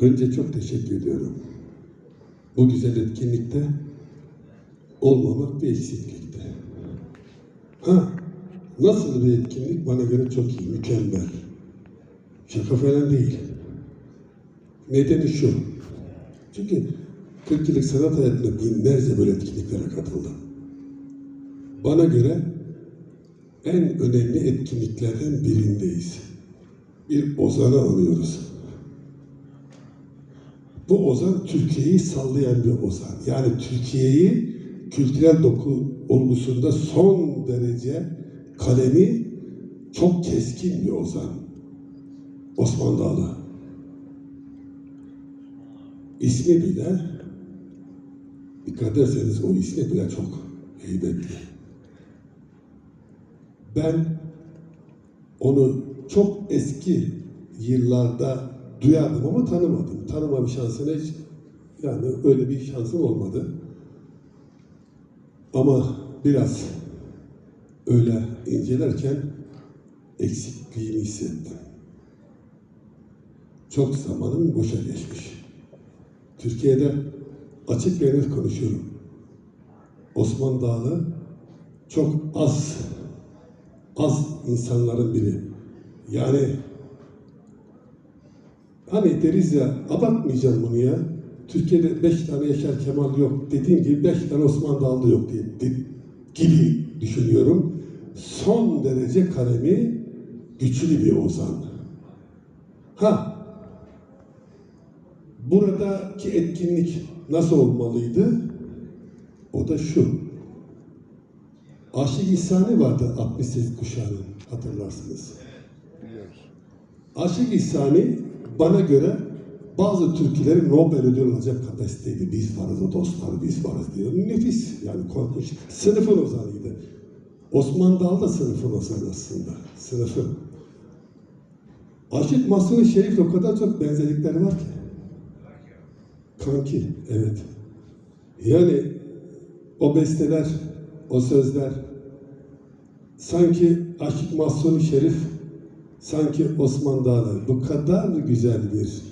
Önce çok teşekkür ediyorum. Bu güzel etkinlikte olmamak bir eksiklikti. Ha, nasıl bir etkinlik? Bana göre çok iyi, mükemmel. Şaka falan değil. Nedeni şu. Çünkü 40 yıllık sanat hayatında binlerce böyle etkinliklere katıldım. Bana göre en önemli etkinliklerden birindeyiz. Bir ozanı anıyoruz. Bu ozan Türkiye'yi sallayan bir ozan. Yani Türkiye'yi kültürel doku olgusunda son derece kalemi çok keskin bir ozan. Osman Dağlı. İsmi bile dikkat ederseniz o ismi bile çok heybetli. Ben onu çok eski yıllarda duyardım ama tanımadım. Tanımam şansına hiç yani öyle bir şansım olmadı. Ama biraz öyle incelerken eksikliğimi hissettim. Çok zamanım boşa geçmiş. Türkiye'de açık ve net konuşuyorum. Osman Dağlı çok az az insanların biri. Yani hani deriz ya abartmayacağım bunu ya. Türkiye'de beş tane Yaşar Kemal yok. Dediğim gibi beş tane Osman Dağlı yok diye, gibi düşünüyorum. Son derece kalemi güçlü bir ozan. Ha, buradaki etkinlik nasıl olmalıydı? O da şu. Aşık İhsani vardı 68 kuşağının hatırlarsınız. Aşık İhsani bana göre bazı türkülerin Nobel ödülü alacak kapasiteydi. Biz varız o dostlar biz varız diyor. Nefis yani korkunç. Sınıfın ozanıydı. Osman Dağlı da sınıfın ozanı aslında. Sınıfın. Aşık Mahsuni Şerif'le o kadar çok benzerlikleri var ki. Kanki, evet. Yani o besteler, o sözler sanki Aşık Mahsuni Şerif, sanki Osman Dağlı bu kadar güzel bir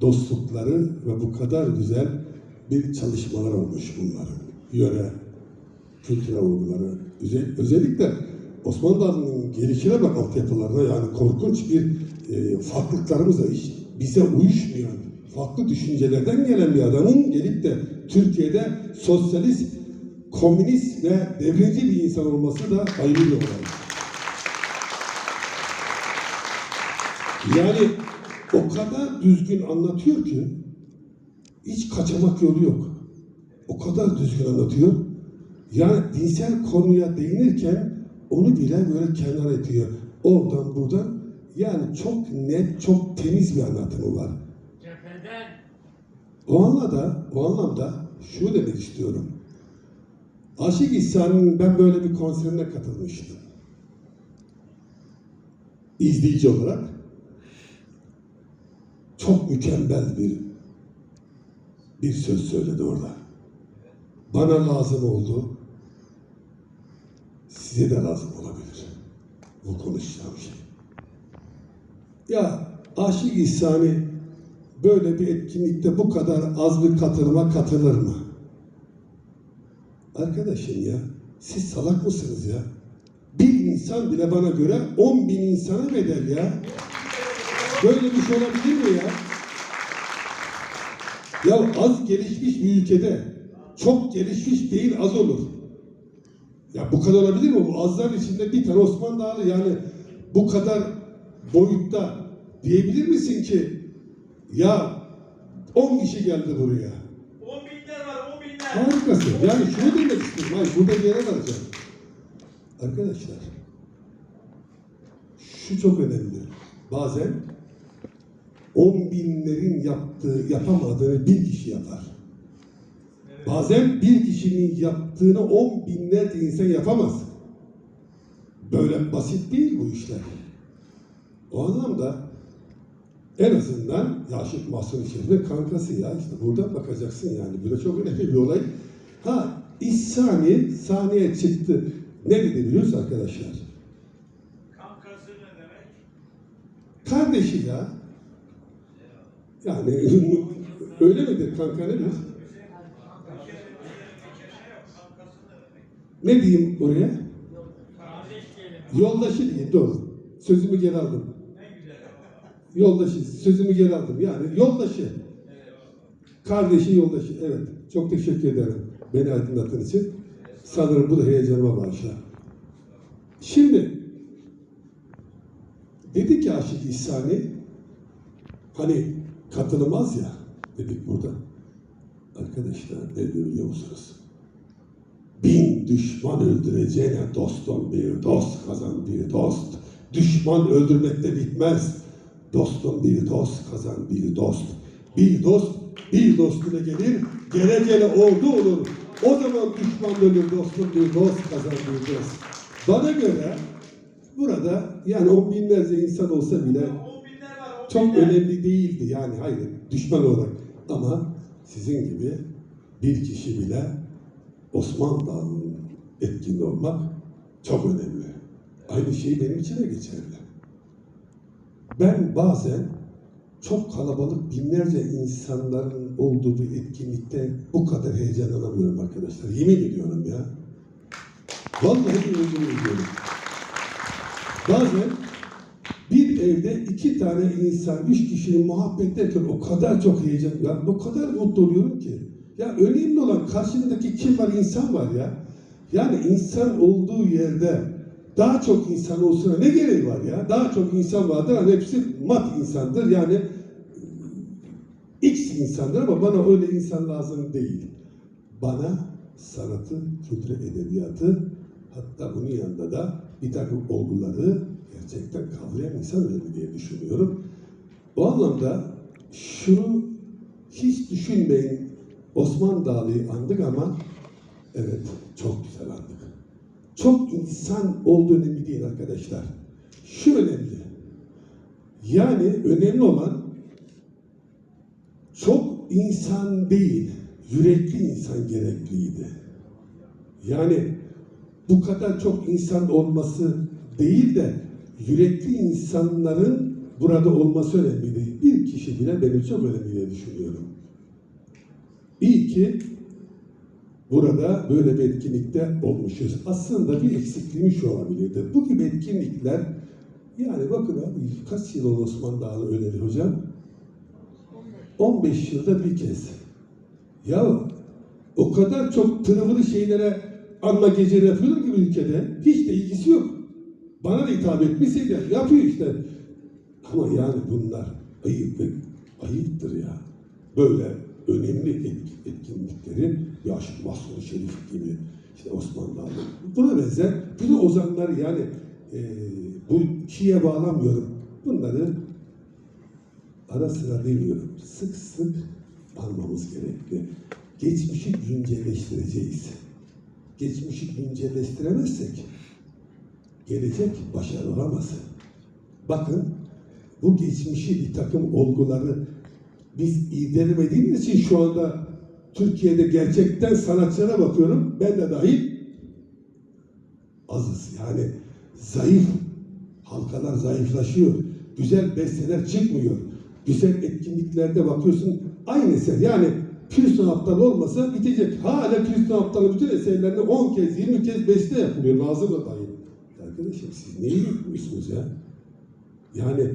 dostlukları ve bu kadar güzel bir çalışmalar olmuş bunların. Yöre, kültürel vurguları. Özel- Özellikle Osmanlı Dağlı'nın gelişine bak altyapılarına yani korkunç bir e, farklılıklarımız var. Hiç bize uyuşmayan, farklı düşüncelerden gelen bir adamın gelip de Türkiye'de sosyalist, komünist ve devrimci bir insan olması da ayrı bir olay. Yani o kadar düzgün anlatıyor ki hiç kaçamak yolu yok. O kadar düzgün anlatıyor. Yani dinsel konuya değinirken onu bile böyle kenar ediyor. Oradan buradan yani çok net, çok temiz bir anlatımı var. Cepheden O anlamda, o anlamda şunu demek istiyorum. Aşık İhsan'ın ben böyle bir konserine katılmıştım. İzleyici olarak. Çok mükemmel bir bir söz söyledi orada. Bana lazım oldu. Size de lazım olabilir. Bu konuşacağım şey. Ya Aşık İhsan'ı böyle bir etkinlikte bu kadar az bir katılıma katılır mı? Arkadaşım ya, siz salak mısınız ya? Bir insan bile bana göre 10 bin insana bedel ya. Böyle bir şey olabilir mi ya? Ya az gelişmiş bir ülkede çok gelişmiş değil az olur. Ya bu kadar olabilir mi? Bu azlar içinde bir tane Osman Dağlı yani bu kadar boyutta diyebilir misin ki ya 10 kişi geldi buraya. on binler var on binler. Harikasın. Yani şunu demek istiyorum. Hayır, burada bir yere varacağım. Arkadaşlar, şu çok önemli. Bazen on binlerin yaptığı, yapamadığını bir kişi yapar. Bazen bir kişinin yaptığını on binlerce insan yapamaz. Böyle basit değil bu işler. O anlamda en azından Yaşık Mahsun Şerif'in kankası ya işte buradan bakacaksın yani. Bu da çok önemli bir olay. Ha İhsani sahneye çıktı. Ne dedi biliyorsunuz arkadaşlar? Kankası ne demek? Kardeşi ya. Yani öyle midir kanka nedir? Ne diyeyim oraya? Yoldaşı diyeyim doğru. Sözümü geri aldım. Yoldaşı, sözümü geri aldım. Yani yoldaşı. Kardeşi yoldaşı. Evet. Çok teşekkür ederim. Beni aydınlattığın için. Sanırım bu da heyecanıma bağışlar. Şimdi dedi ki Aşık İhsani hani katılmaz ya dedik burada. Arkadaşlar ne biliyor musunuz? Bin düşman öldüreceğine dostum bir dost kazan bir dost. Düşman öldürmekte bitmez. Dostum bir dost kazan bir dost. Bir dost bir dostuna gelir, gele gele ordu olur. O zaman düşman ölür dostum bir dost kazan bir dost. Bana göre burada yani on binlerce insan olsa bile çok önemli değildi yani hayır düşman olarak ama sizin gibi bir kişi bile Osman Dağı'nın etkili olmak çok önemli. Aynı şey benim için de geçerli. Ben bazen çok kalabalık binlerce insanların olduğu bir etkinlikte bu kadar heyecanlanamıyorum arkadaşlar. Yemin ediyorum ya. Vallahi yemin ediyorum. Bazen evde iki tane insan, üç kişinin muhabbet ederken o kadar çok heyecan, ya o kadar mutlu oluyorum ki. Ya önemli olan karşındaki kim var, insan var ya. Yani insan olduğu yerde daha çok insan olsuna ne gereği var ya? Daha çok insan vardır, hani hepsi mat insandır. Yani X insandır ama bana öyle insan lazım değil. Bana sanatı, kültür edebiyatı, hatta bunun yanında da bir takım olguları gerçekten kavrayan önemli diye düşünüyorum. O anlamda şunu hiç düşünmeyin. Osman Dağlı'yı andık ama evet çok güzel andık. Çok insan olduğu önemli değil arkadaşlar. Şu önemli. Yani önemli olan çok insan değil, yürekli insan gerekliydi. Yani bu kadar çok insan olması değil de yürekli insanların burada olması önemliydi. Bir kişi bile benim çok önemli diye düşünüyorum. İyi ki burada böyle bir etkinlikte olmuşuz. Aslında bir eksikliğimiz şu olabilirdi. Bu gibi etkinlikler yani bakın abi kaç yıl oldu Osman Dağlı öyleli hocam? 15 yılda bir kez. Ya o kadar çok tırıvırı şeylere anma geceleri yapıyorlar ki bu ülkede. Hiç de ilgisi yok. Bana da hitap etmişse de yapıyor işte. Ama yani bunlar ayıp ve ayıptır ya. Böyle önemli et- etkinlikleri ya Aşık Mahsuni Şerif gibi işte Osman Dağlı. Buna benzer bütün ozanlar yani e, bu kiye bağlamıyorum. Bunları ara sıra demiyorum. Sık sık almamız gerekli. Geçmişi güncelleştireceğiz. Geçmişi güncelleştiremezsek gelecek başarılı olamaz. Bakın bu geçmişi bir takım olguları biz irdelemediğimiz için şu anda Türkiye'de gerçekten sanatçılara bakıyorum. Ben de dahil azız. Yani zayıf. Halkalar zayıflaşıyor. Güzel besteler çıkmıyor. Güzel etkinliklerde bakıyorsun aynı eser. Yani Pürsün Aptal olmasa bitecek. Hala Pürsün Aptal'ın bütün eserlerinde 10 kez, 20 kez beste yapılıyor. Nazım da. Arkadaşım siz neyi yapıyorsunuz ya? Yani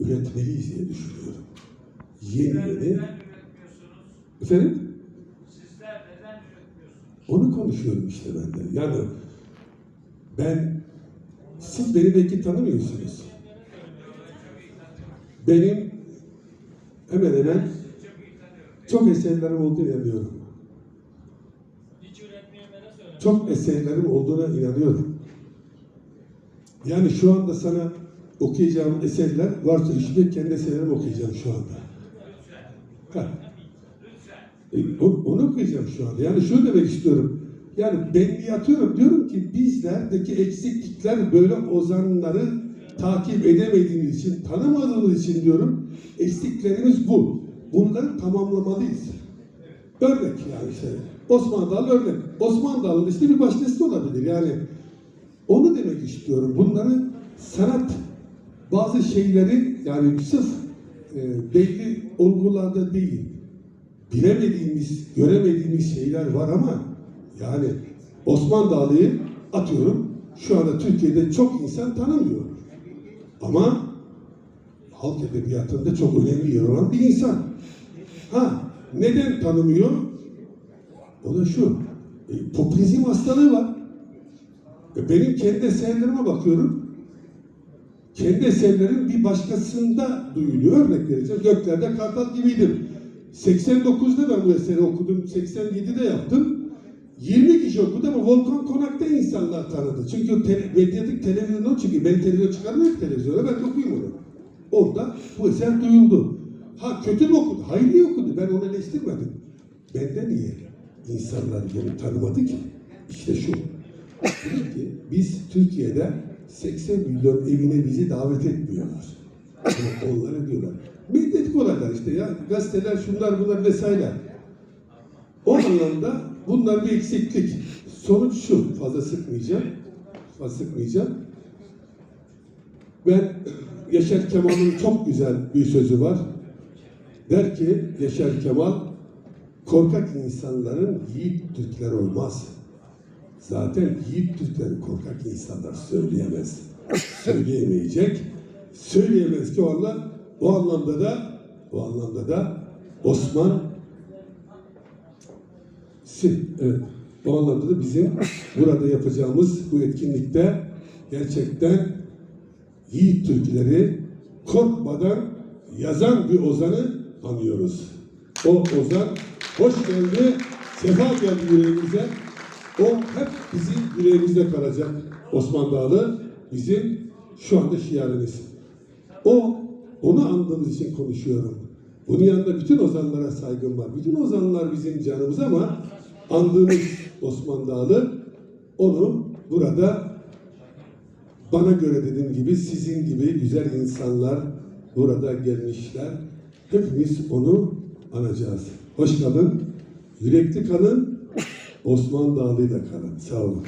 üretmeliyiz diye düşünüyorum. Yeni yeni. Efendim? Sizler neden üretmiyorsunuz? Onu konuşuyorum işte ben de. Yani ben, siz beni belki tanımıyorsunuz. Benim hemen hemen çok eserlerim olduğunu inanıyorum. Çok eserlerim olduğuna inanıyorum. Yani şu anda sana okuyacağım eserler varsa işte kendi eserlerimi okuyacağım şu anda. Ha. E, onu okuyacağım şu anda. Yani şunu demek istiyorum. Yani ben yatıyorum diyorum ki bizlerdeki eksiklikler böyle ozanları takip edemediğimiz için, tanımadığımız için diyorum eksiklerimiz bu. Bunları tamamlamalıyız. Örnek yani işte Osman Dağlı örnek. Osman Dağlı'nın işte bir başkası olabilir yani. Onu demek istiyorum. Bunları sanat bazı şeyleri yani sırf e, belli olgularda değil. Bilemediğimiz, göremediğimiz şeyler var ama yani Osman Dağlı'yı atıyorum şu anda Türkiye'de çok insan tanımıyor. Ama halk edebiyatında çok önemli yer olan bir insan. Ha, neden tanımıyor? O da şu, e, popülizm hastalığı var. E, benim kendi eserlerime bakıyorum. Kendi eserlerim bir başkasında duyuluyor. Örnek vereceğim. Göklerde Kartal gibiydim. 89'da ben bu eseri okudum. 87'de yaptım. 20 kişi okudu ama Volkan Konak'ta insanlar tanıdı. Çünkü te, medyatik televizyonda çünkü ben televizyon çıkarmıyorum televizyona ben okuyayım onu. Orada bu eser duyuldu. Ha kötü mü okudu? Hayır iyi okudu. Ben onu eleştirmedim. Benden niye insanlar beni tanımadı ki? İşte şu. Ki biz Türkiye'de 80 milyon evine bizi davet etmiyorlar. Onlara diyorlar. Medyatik olaylar işte ya gazeteler şunlar bunlar vesaire. O anlamda bunlar bir eksiklik. Sonuç şu, fazla sıkmayacağım. Fazla sıkmayacağım. Ben Yaşar Kemal'ın çok güzel bir sözü var. Der ki Yaşar Kemal, korkak insanların yiğit Türkler olmaz. Zaten yiğit Türkleri korkak insanlar söyleyemez. Söyleyemeyecek. Söyleyemez ki o anlam, anlamda da o anlamda da Osman evet. O anlamda da bizim burada yapacağımız bu etkinlikte gerçekten yiğit türküleri korkmadan yazan bir ozanı anıyoruz. O ozan hoş geldi, sefa geldi yüreğimize. O hep bizim yüreğimizde kalacak Osman Dağlı. Bizim şu anda şiarimiz. O, onu andığımız için konuşuyorum. Bunun yanında bütün ozanlara saygım var. Bütün ozanlar bizim canımız ama andığımız Osman Dağlı onu burada bana göre dediğim gibi sizin gibi güzel insanlar burada gelmişler. Hepimiz onu anacağız. Hoş kalın, yürekli kalın, Osman Dağlı'yla kalın. Sağ olun.